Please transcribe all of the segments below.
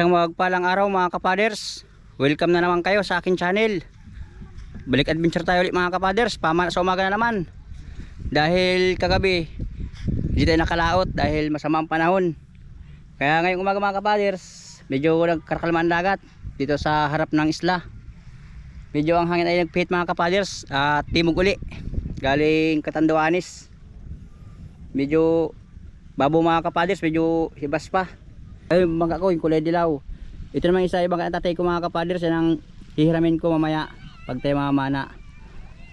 Isang magpalang araw mga kapaders. Welcome na naman kayo sa akin channel. Balik adventure tayo ulit mga kapaders. Pama sa umaga na naman. Dahil kagabi, hindi tayo nakalaot dahil masama ang panahon. Kaya ngayong umaga mga kapaders, medyo nagkarakalman dagat dito sa harap ng isla. Medyo ang hangin ay nagpihit mga kapaders at timog uli. Galing Katanduanis. Medyo babo mga kapaders, medyo hibas pa. Ay, bangka ko, yung kulay dilaw. Ito naman isa ibang tatay ko mga kapaders, yan ang hihiramin ko mamaya pag tayo mamana.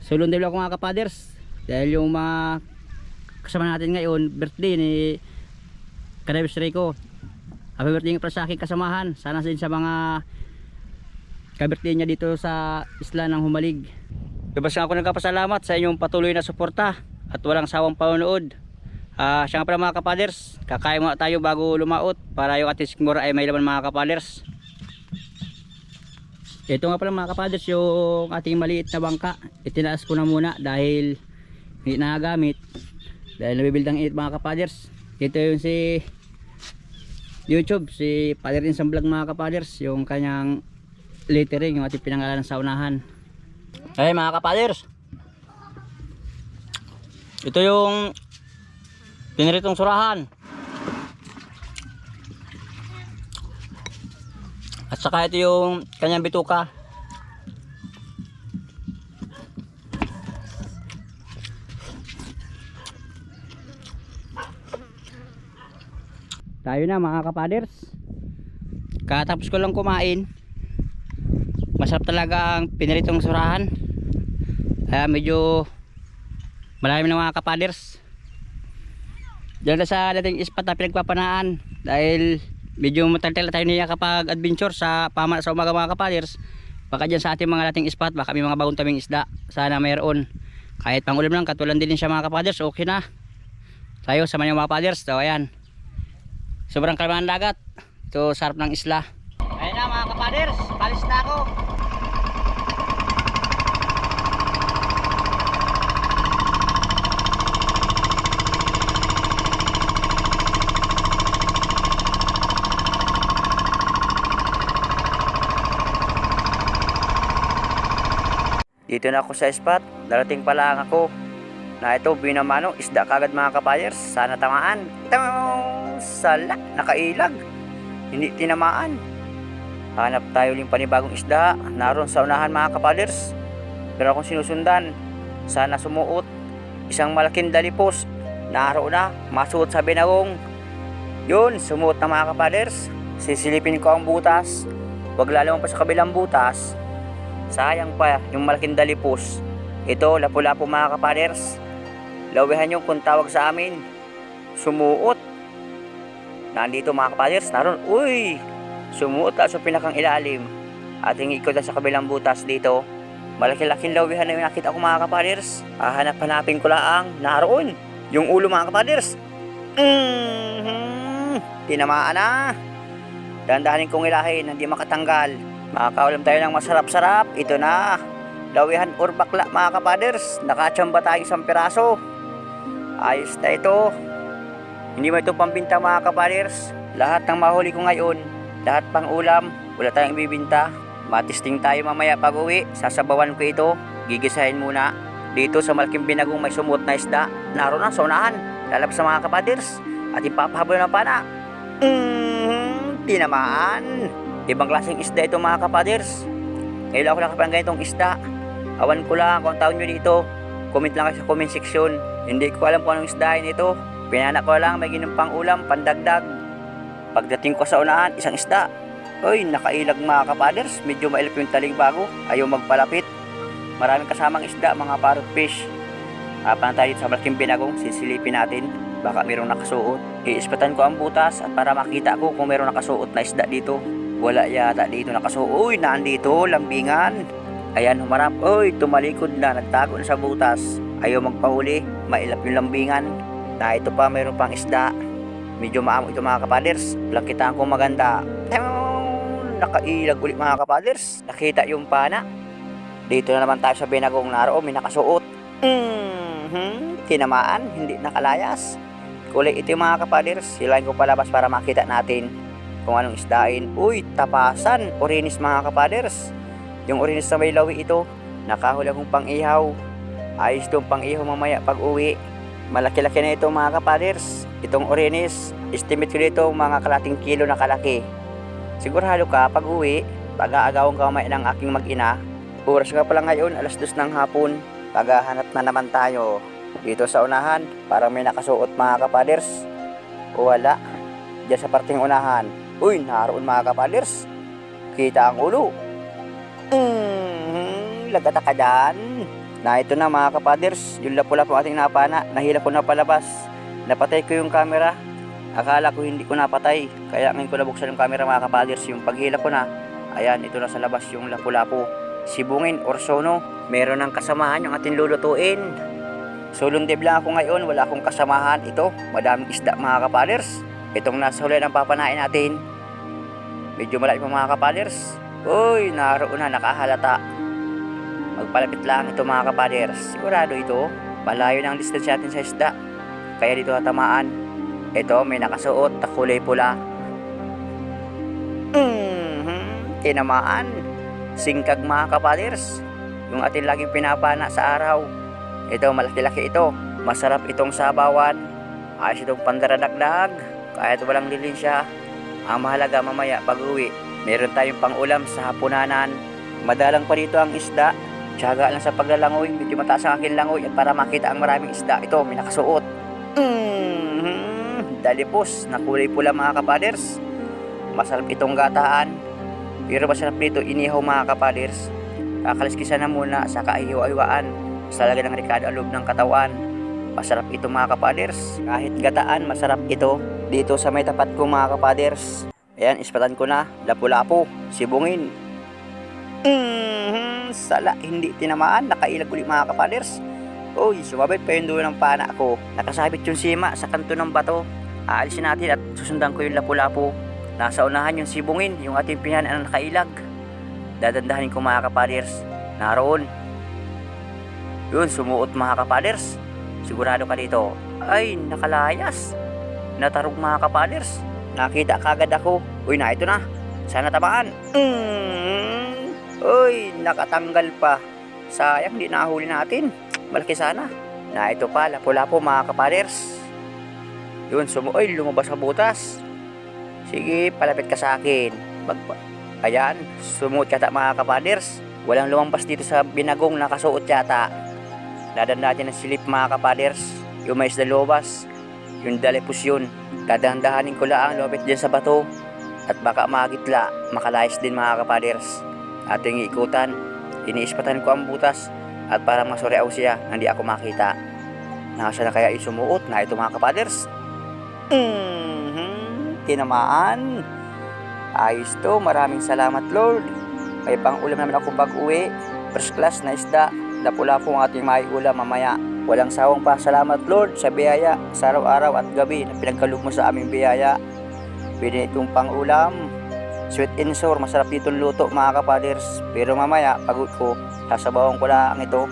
Sulong dilaw ko mga kapaders. Dahil yung mga kasama natin ngayon, birthday ni kanibistry ko. Happy birthday nga sa aking kasamahan. Sana din sa mga kabirthday niya dito sa isla ng Humalig. Labas nga ako nagkapasalamat sa inyong patuloy na suporta at walang sawang panonood. Ah, siya nga pala mga kapaders, kakain muna tayo bago lumaot para yung ating sikmura ay may laman mga kapaders. Ito nga pala mga kapaders yung ating maliit na bangka. Itinaas ko na muna dahil hindi nagagamit. Dahil nabibildang init mga kapaders. Ito yung si YouTube, si Father Insan Vlog mga kapaders, yung kanyang lettering, yung ating pinangalanan sa unahan. Ay mga kapaders. Ito yung Piniritong surahan. At saka ito yung kanyang bituka. Tayo na mga kapaders. Katapos ko lang kumain. Masarap talaga ang piniritong surahan. Kaya medyo marami na mga kapaders. Diyan na sa dating ispat na pinagpapanaan dahil medyo matagal tayo niya kapag adventure sa pama sa umaga mga kapaders. Baka dyan sa ating mga dating ispat baka may mga bagong taming isda. Sana mayroon. Kahit pang ulam lang katulan din siya mga kapaders okay na. Tayo sa mga kapaders. So ayan. Sobrang kalmahan dagat. Ito sarap ng isla. Ayan na mga kapaders. Palis na ako. Dito na ako sa spot. Darating pa lang ako. Na ito, binamano, isda kagad mga kapayers. Sana tamaan. Tang! Sala, nakailag. Hindi tinamaan. Hanap tayo uling panibagong isda. Naroon sa unahan mga kapayers. Pero akong sinusundan. Sana sumuot. Isang malaking dalipos. Naroon na, masuot sa binagong. Yun, sumuot na mga kapayers. Sisilipin ko ang butas. Huwag lalawang pa sa kabilang butas. Sayang pa yung malaking dalipos. Ito, lapu-lapu mga kapaders. Lawihan yung kung tawag sa amin. Sumuot. Nandito mga kapaders, naroon. Uy! Sumuot na sa pinakang ilalim. Ating ikot sa kabilang butas dito. Malaki-laking lawihan na yung nakita ko mga kapaders. Hahanap-hanapin ko lang. Naroon. Yung ulo mga kapaders. Mm-hmm. Tinamaan na. Dandahanin kong ilahin, hindi makatanggal. Makakaulam tayo ng masarap-sarap. Ito na. Lawihan or bakla mga kapaders. Nakachamba tayo isang piraso. Ayos na ito. Hindi mo ito pambinta mga kapaders. Lahat ng mahuli ko ngayon, lahat pang ulam, wala tayong ibibinta. Matisting tayo mamaya pag uwi. Sasabawan ko ito. Gigisahin muna. Dito sa malaking binagong may sumut na isda. Naroon na sa unahan. Lalabas sa mga kapaders. At ipapahabol ng pana. Mm, tinamaan. Ibang klaseng isda ito mga kapaders. Ngayon ako nakapang ganitong isda. Awan ko lang kung taon nyo dito. Comment lang kayo sa comment section. Hindi ko alam kung anong isdahin ito. Pinana ko lang may ginumpang ulam, pandagdag. Pagdating ko sa unahan, isang isda. Uy, nakailag mga kapaders. Medyo mailap yung taling bago. Ayaw magpalapit. Maraming kasamang isda, mga parrot fish. Apan tayo dito sa malaking binagong, sisilipin natin. Baka mayroong nakasuot. Iispatan ko ang butas at para makita ko kung mayroong nakasuot na isda dito. Wala yata dito nakasuot. Uy, nandito, lambingan. Ayan, humarap. Uy, tumalikod na, nagtago na sa butas. Ayaw magpahuli, mailap yung lambingan. Na ito pa, mayroon pang isda. Medyo maamo ito mga kapaders. Lakitaan ko maganda. Nakailag ulit mga kapaders. Nakita yung pana. Dito na naman tayo sa binagong naro. May nakasuot. Mhm. Tinamaan, hindi nakalayas. Kulay ito yung mga kapaders. Silain ko palabas para makita natin. Kung anong isdain. Uy, tapasan, orinis mga kapaders. Yung orinis na may lawi ito, nakahuli akong pang-ihaw. Ayos itong pang-ihaw mamaya pag uwi. Malaki-laki na ito mga kapaders. Itong orinis, estimate ko dito mga kalating kilo na kalaki. Sigurado ka pag uwi, pag-aagawang ka mamaya ng aking mag-ina. Oras nga pala ngayon, alas dos ng hapon. Paghahanap na naman tayo dito sa unahan. Parang may nakasuot mga kapaders. O wala. Diyan sa parting unahan. Uy, naroon mga kapaders. Kita ang ulo. Mm, lagata ka dyan. Na ito na mga kapaders, yung lapu-lapu ating napana, nahila ko na palabas. Napatay ko yung camera. Akala ko hindi ko napatay. Kaya ngayon ko nabuksan yung camera mga kapaders. Yung paghila ko na, ayan, ito na sa labas yung lapu-lapu. Sibungin or sono, meron ng kasamahan yung ating lulutuin. Sulong dib lang ako ngayon, wala akong kasamahan. Ito, madaming isda mga kapaders. Itong nasa huli ang papanain natin. Medyo malaki pa mga kapaders. Uy, naroon na, nakahalata. Magpalapit lang ito mga kapaders. Sigurado ito, malayo ang distance natin sa isda. Kaya dito natamaan. Ito, may nakasuot na kulay pula. Mhm, tinamaan. Singkag mga kapaders. Yung ating laging pinapana sa araw. Ito, malaki-laki ito. Masarap itong sabawan. Ayos itong pandaradagdag. Kahit walang lilinsya. Ang mahalaga mamaya pag uwi, meron tayong pangulam sa hapunanan. Madalang pa dito ang isda. Tiyaga lang sa paglalangoy. Medyo mataas ang aking langoy at para makita ang maraming isda. Ito, may nakasuot. Mm-hmm. Dalipos na kulay pula mga kapaders. Masarap itong gataan. Pero masarap dito inihaw mga kapaders. Kakaliskisan na muna sa kaihiwa-iwaan. Sa lagay ng ricado ang loob ng katawan. Masarap ito mga kapaders. Kahit gataan, masarap ito. Dito sa may tapat ko mga kapaders. Ayan, ispatan ko na. Lapu-lapu, sibungin. Mm-hmm. Sala, hindi tinamaan. Nakailag ulit mga kapaders. Uy, sumabit pa yung dulo ng pana ko. Nakasabit yung sima sa kanto ng bato. Aalisin natin at susundan ko yung lapu-lapu. Nasa unahan yung sibungin, yung ating pinan na nakailag. Dadandahanin ko mga kapaders. Naroon. Yun, sumuot mga kapaders. Sigurado ka dito. Ay, nakalayas. Natarog mga kapaders. Nakita kagad ako. Uy, na ito na. Sana tamaan. Mm. Uy, nakatanggal pa. Sayang, di nahuli natin. Malaki sana. Na ito pa, lapo-lapo mga kapaders. Yun, sumu... Uy, lumabas sa butas. Sige, palapit ka sa akin. Magpa... Ayan, sumuot yata mga kapaders. Walang lumampas dito sa binagong nakasuot yata. Dadan natin ang silip mga kapaders. Yung mais na lobas. Yung dalipos yun. Dadandahanin ko lang lopit dyan sa bato. At baka magitla, makalayas din mga kapaders. Ating ikutan. Iniispatan ko ang butas. At para masureaw siya, hindi ako makita. Nasa na kaya isumuot na ito mga kapaders? Mm-hmm. Tinamaan. Ayos to. Maraming salamat Lord. May pang ulam naman ako pag uwi. First class na isda. Lapu-lapu ang ating may ulam mamaya. Walang sawang pasalamat Lord sa biyaya sa araw-araw at gabi na pinagkaloob mo sa aming biyaya. Pwede itong pang-ulam. Sweet and sour, masarap ditong luto mga kapaders. Pero mamaya, pagod ko, sasabawan ko lang ito.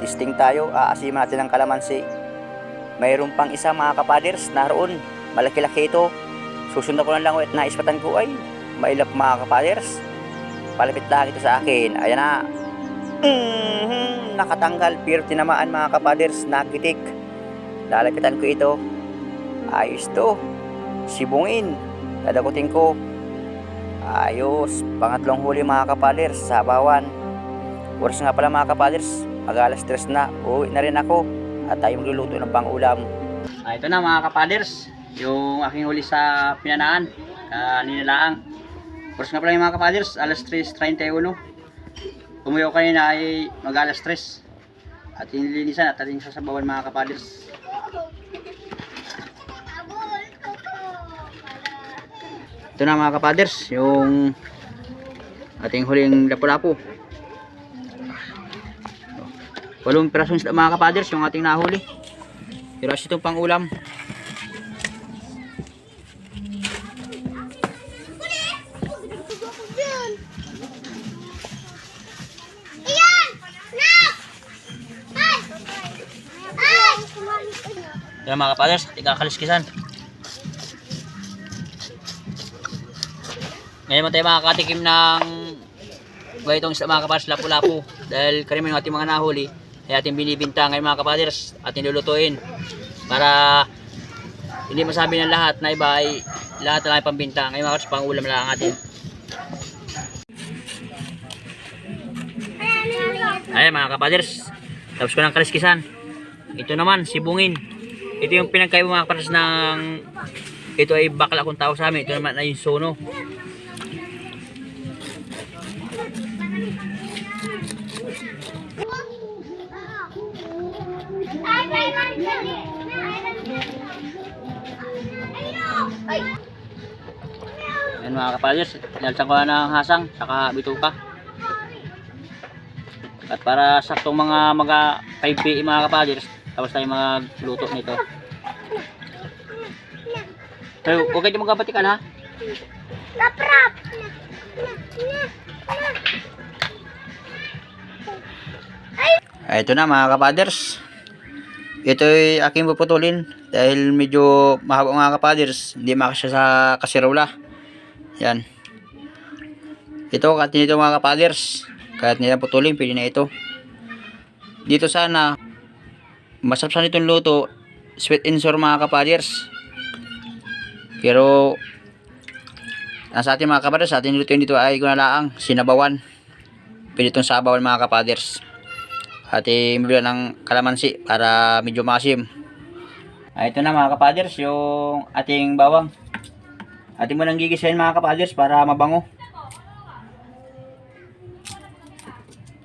Testing tayo, aasiman natin ang kalamansi. Mayroon pang isa mga kapaders, naroon. Malaki-laki ito. Susundan ko lang lang at naispatan ko ay mailap mga kapaders. Palapit lang ito sa akin. Ayan na. Mhm, nakatanggal pero tinamaan mga kapaders, nakitik. Lalapitan ko ito. Ayos to. Sibungin. Dadakutin ko. Ayos. Pangatlong huli mga kapaders, sabawan. Oras nga pala mga kapaders, mag alas tres na. Uwi na rin ako. At tayo magluluto ng pang-ulam. Ah, ito na mga kapaders. Yung aking huli sa pinanaan. Kanina lang. Oras nga pala mga kapaders, alas 3.31. Umuyaw kanina ay mag alas 3. At inilinisan at ating sasabawan mga kapaders. Ito na mga kapaders, yung ating huling lapu-lapu. Walong pirasong mga kapaders, yung ating nahuli. Pero itong pang ulam. Yan mga kapaders, tigakaliskisan. Ngayon man tayo makakatikim ng itong isda mga kapaders, lapu-lapu. Dahil karamihan ng ating mga nahuli ay ating binibinta ngayon mga kapaders at nilulutuin. Para hindi masabi ng lahat na iba ay lahat na lang pambinta. Ngayon mga kapaders, pang ulam lang atin. Ayan mga kapaders, tapos ko ng kaliskisan. Ito naman, sibungin. Ito yung pinagkaiba mga kapaders ng ito ay bakla kung tawag sa amin. Ito naman ay yung sono. Ayan mga kapaders, nalsan ko na ng hasang, saka bituka. At para saktong mga mga 5 PM mga kapaders, tapos tayo magluto nito. Pero huwag kayo magkabatikan ha. Laprap! Ah, ito na mga kapaders. Ito ay aking puputulin dahil medyo mahaba mga kapaders. Hindi makasya sa kasirola. Yan. Ito kahit nito mga kapaders. Kahit nila putulin, pili na ito. Dito sana, masarap sana itong luto. Sweet and sour mga kapaders. Pero, nasa ating mga kapaders, sa ating lutuin dito ay kunalaang sinabawan. Pili itong sabawan mga kapaders at bibili ng kalamansi para medyo masim. Ah, ito na mga kapaders, yung ating bawang. Ating mo nang gigisahin mga kapaders para mabango.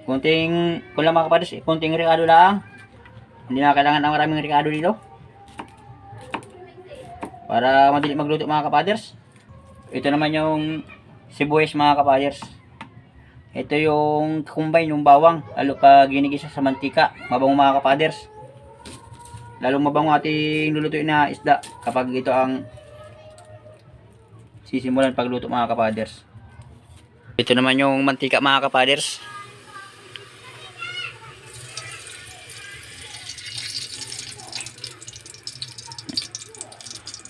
Kunting, kung lang mga kapaders, eh, kunting ricado lang. Hindi na kailangan ng maraming ricado dito. Para madali magluto mga kapaders. Ito naman yung sibuyas mga kapaders. Ito yung combine yung bawang, lalo pag ginigisa sa mantika, mabango mga kapaders. Lalong mabango ating lulutuin na isda kapag ito ang sisimulan pagluto mga kapaders. Ito naman yung mantika mga kapaders.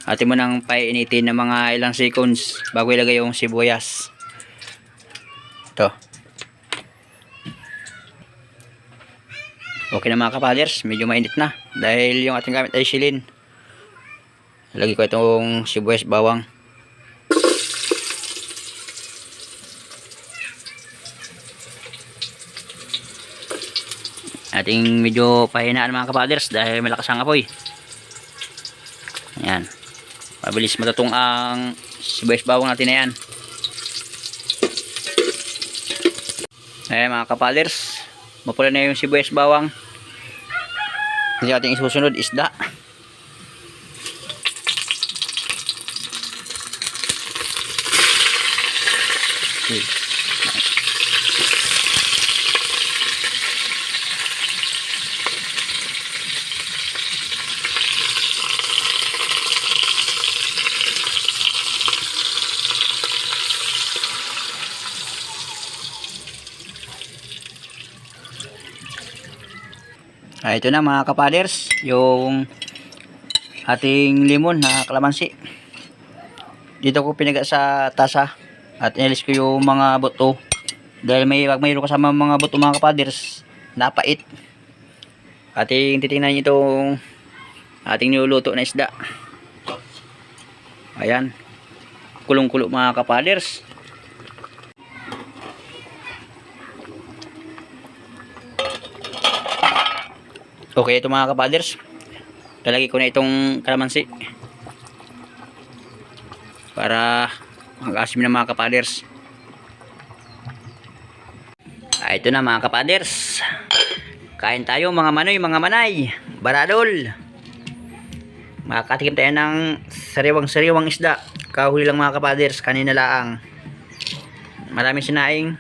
Atin mo nang painitin ng mga ilang seconds bago ilagay yung sibuyas. Ito. Okay na mga kapaders, medyo mainit na. Dahil yung ating gamit ay silin. Lagi ko itong sibuyas bawang. Ating medyo pahinaan mga kapaders dahil malakas ang apoy. Ayan. Mabilis matutong ang sibuyas bawang natin na yan. Ayan mga kapaders. Mapula na yung sibuyas bawang. Kasi ating isusunod isda. Ah, ito na mga kapaders, yung ating limon na kalamansi. Dito ko pinaga sa tasa at inalis ko yung mga buto. Dahil may pag mayroon kasama mga buto mga kapaders, napait. Ating titingnan itong ating niluluto na isda. Ayan. Kulong-kulo mga kapaders. Okay, ito mga kapaders. Lalagay ko na itong kalamansi. Para mag-asim na mga kapaders. Ah, ito na mga kapaders. Kain tayo mga manoy, mga manay. Baradol. Makakatikim tayo ng sariwang-sariwang isda. Kahuli lang mga kapaders. Kanina laang. Maraming sinaing.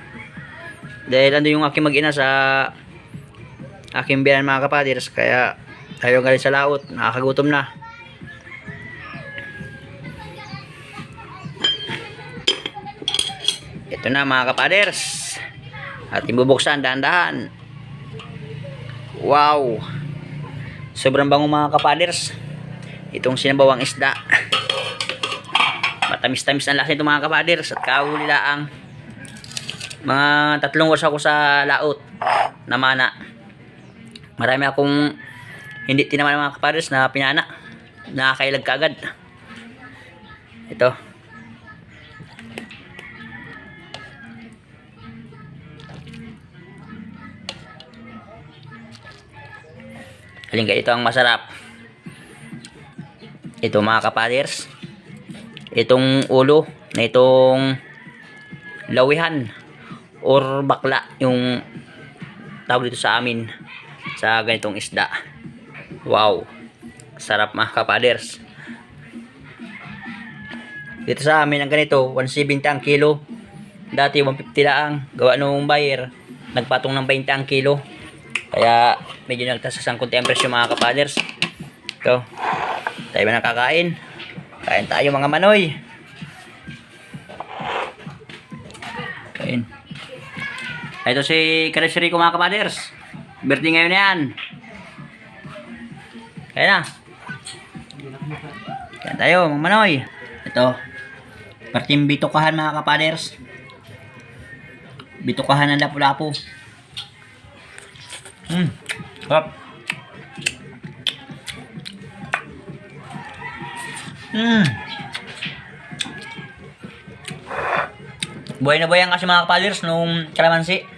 Dahil ando yung aking mag-ina sa aking biyanan mga kapaders kaya tayo galing sa laot. Nakakagutom na. Ito na mga kapaders. At ibubuksan dahan-dahan. Wow. Sobrang bango mga kapaders. Itong sinabawang isda. Matamis-tamis ang lasa nito mga kapaders. At kahuli ang mga tatlong oras ako sa laot na mana. Marami akong hindi tinaman ng mga kapaders na pinana. Nakakailag ka agad. Ito. Halika ito ang masarap. Ito mga kapaders. Itong ulo na itong lawihan or bakla yung tawag dito sa amin sa ganitong isda. Wow. Sarap mga kapaders. Dito sa amin ang ganito, 170 ang kilo. Dati 150 lang. Gawa nung buyer, nagpatong ng 20 ang kilo. Kaya medyo nagtasas ang konti ang presyo mga kapaders. Ito. Tayo ba nakakain? Kain tayo mga manoy. Kain. Ito si Karesiri ko mga kapaders. Birthday ngayon na yan. Kaya na. Kaya tayo mga manoy. Ito. Parting bitukahan mga kapaders. Bitukahan ng lapu-lapu. Hmm. Sarap. Hmm. Buhay na buhay ang kasi mga kapaders nung kalamansi.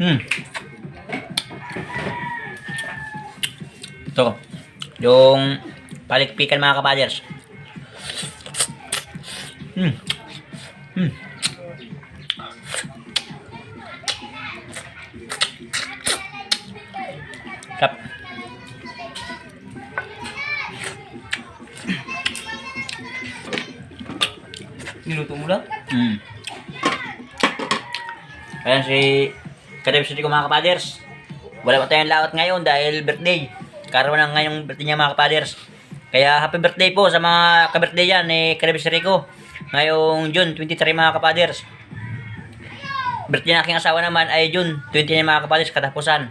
Hmm. Ito. Yung palikpikan mga kapaders. Hmm. Hmm. Kap. Niluto mo lang? Hmm. Ayan si Kadebsity ko mga kapaders. Wala pa tayong laot ngayon dahil birthday. Karawan ng ngayong birthday niya mga kapaders. Kaya happy birthday po sa mga ka-birthday yan ni Kadebsity ko. Ngayong June 23 mga kapaders. Birthday ng aking asawa naman ay June 29 mga kapaders katapusan.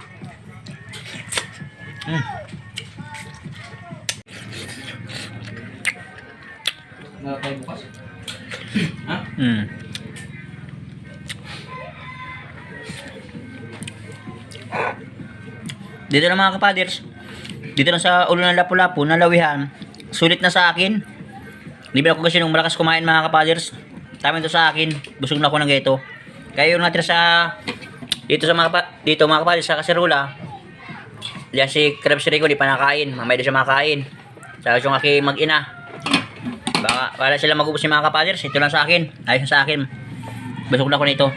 Hmm. Ha? Hmm. Dito na mga kapaders. Dito na sa ulo ng lapu-lapu na lawihan. Sulit na sa akin. Libre ako kasi nung malakas kumain mga kapaders. Tama ito sa akin. Busog na ako ng geto. Kaya yung natira sa dito sa mga kapa- dito mga kapaders sa kaserula. Diyan si Crabs Rico di pa nakain. Mamaya di siya makain. Sa yung aking mag-ina. Baka para sila magubos yung mga kapaders. Ito lang sa akin. Ayos sa akin. Busog na ako nito.